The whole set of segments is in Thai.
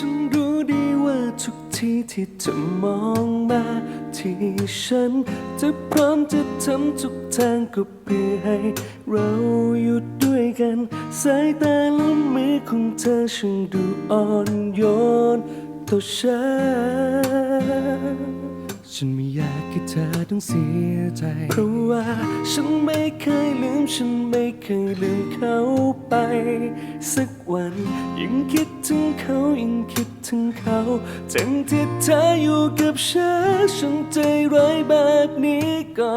ฉันรู้ดีว่าทุกทีที่เธอมองมาที่ฉัน จะพร้อมจะทำทุกทางก็เพื่อให้เราอยู่ด้วยกัน สายตาและมือของเธอช่างดูอ่อนโยนต่อฉัน อยากให้เธอต้องเสียใจ เพราะว่าฉันไม่เคยลืม ฉันไม่เคยลืมเขาไป สักวันยิ่งคิดถึงเขายิ่งคิดถึงเขาทั้งที่เธออยู่กับฉันฉันใจร้ายแบบนี้ก็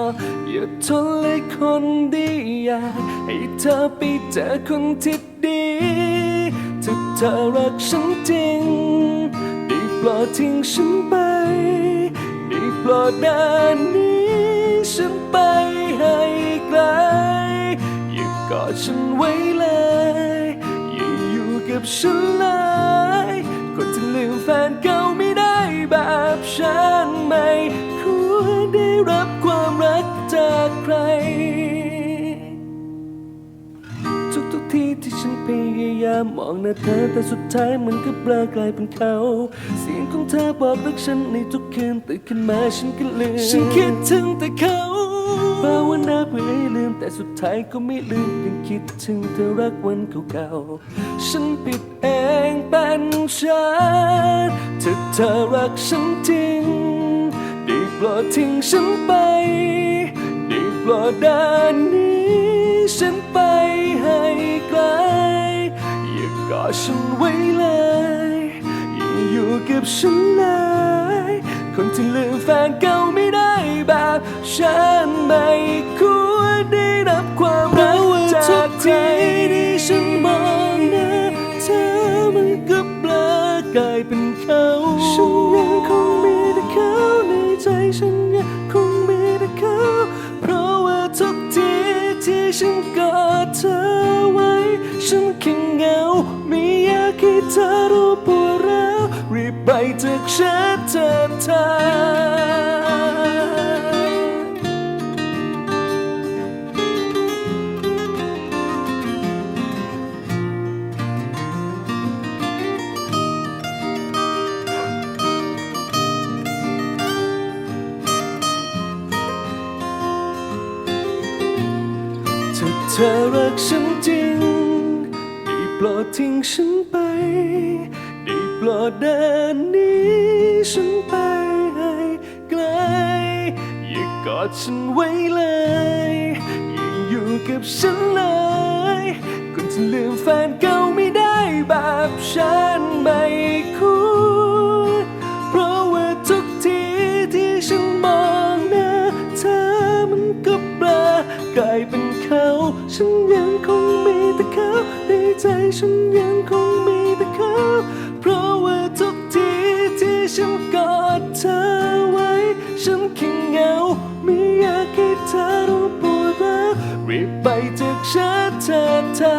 อย่าทนเลยคนดีอยากให้เธอไปเจอคนที่ดีถ้าเธอรักฉันจริงได้โปรดทิ้งฉันไป ดดเดินนี้ฉันไปให้ไกล อย่ากอดฉันไว้เลย อย่าอยู่กับฉันเลยก็จะลืมแฟนเก่าไม่ได้แบบฉันไม่ควรได้รับความรักจากใคร ที่ที่ฉันพยายามมองหน้าเธอแต่สุดท้ายมันก็เปลอกลายเป็นเขา เสียงของเธอบอกรักฉันในทุกคืนตื่นขึ้นมาฉันก็ลืมฉันคิดถึงแต่เขาภาวนาเพื่อให้ลืมแต่สุดท้ายก็ไม่ลืมยังคิดถึงเธอรักวันเก่าๆฉันผิดเองเป็นฉันถ้าเธอรักฉันจริงได้โปรดทิ้งฉันไปได้โปรดเดินนี้ฉันไป ฉันไว้เลยอย่าอยู่กับฉันเลย คนที่ลืมแฟนเก่าไม่ได้แบบฉันไม่ควรได้รับความรักจากใครที่ฉันมองหน้าเธอมันก็เบลอกลายเป็นเขาฉันยังคงมีแต่เขาในใจฉันยังคงมีแต่เขาเพราะว่าทุกทีที่ฉันกอดเธอไว้ ฉันแค่เหงา จากฉันเธอเธอเธอรักฉันจริง ปรดทิ้งฉันไป ได้โปรดเดินนี้ฉันไปให้ไกล อย่ากอดฉันไว้เลย อย่าอยู่กับฉันเลยคนที่ลืมแฟนเก่าไม่ได้แบบฉันไม่ควรเพราะว่าทุกทีที่ฉันมองหน้าเธอมันก็เปลอกลายเป็นเขา ฉันยังคง เธอเธอ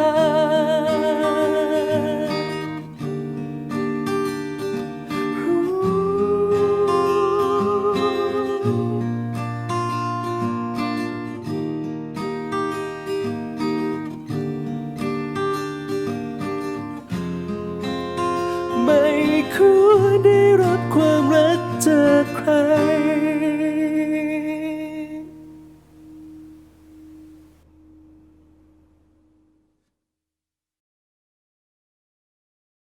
ไม่ควรได้รับความรักจากใคร